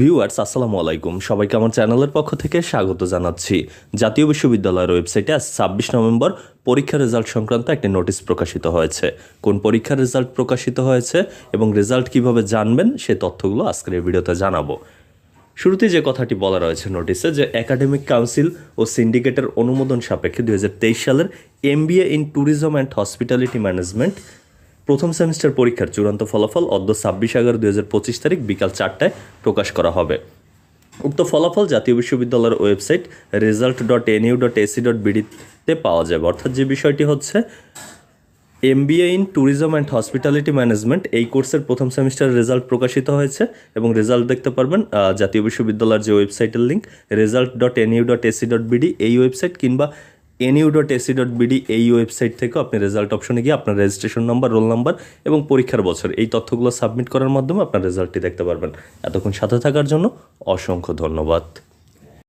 Viewers, আসসালামু আলাইকুম। সবাইকে আমার চ্যানেলের পক্ষ থেকে স্বাগত জানাচ্ছি। জাতীয় বিশ্ববিদ্যালয়ের ওয়েবসাইটে আজ ছাব্বিশ নভেম্বর পরীক্ষার রেজাল্ট সংক্রান্ত একটি নোটিশ প্রকাশিত হয়েছে। কোন পরীক্ষার রেজাল্ট প্রকাশিত হয়েছে এবং রেজাল্ট কীভাবে জানবেন, সে তথ্যগুলো আজকের এই ভিডিওতে জানাব। শুরুতে যে কথাটি বলা রয়েছে নোটিশে, যে একাডেমিক কাউন্সিল ও সিন্ডিকেটের অনুমোদন সাপেক্ষে দুই হাজার তেইশ সালের MBA in tourism and hospitality management প্রথম সেমিস্টার পরীক্ষার চূড়ান্ত ফলাফল অদ্য ছাব্বিশ এগারো দুই তারিখ বিকাল চারটায় প্রকাশ করা হবে। উক্ত ফলাফল জাতীয় বিশ্ববিদ্যালয়ের website result dot NU dot AC dot বিডিতে পাওয়া যাবে। অর্থাৎ যে বিষয়টি হচ্ছে MBA in tourism and hospitality management এই কোর্সের প্রথম সেমিস্টার রেজাল্ট প্রকাশিত হয়েছে এবং রেজাল্ট দেখতে পারবেন জাতীয় বিশ্ববিদ্যালয়ের যে ওয়েবসাইটের link result dot NU dot AC dot BD এই ওয়েবসাইট কিংবা NU dot AC dot BD এই ওয়েবসাইট থেকে আপনি রেজাল্ট অপশনে গিয়ে আপনার রেজিস্ট্রেশন নাম্বার রোল নাম্বার এবং পরীক্ষার বছর এই তথ্যগুলো সাবমিট করার মাধ্যমে আপনার রেজাল্টটি দেখতে পারবেন। এতক্ষণ সাথে থাকার জন্য অসংখ্য ধন্যবাদ।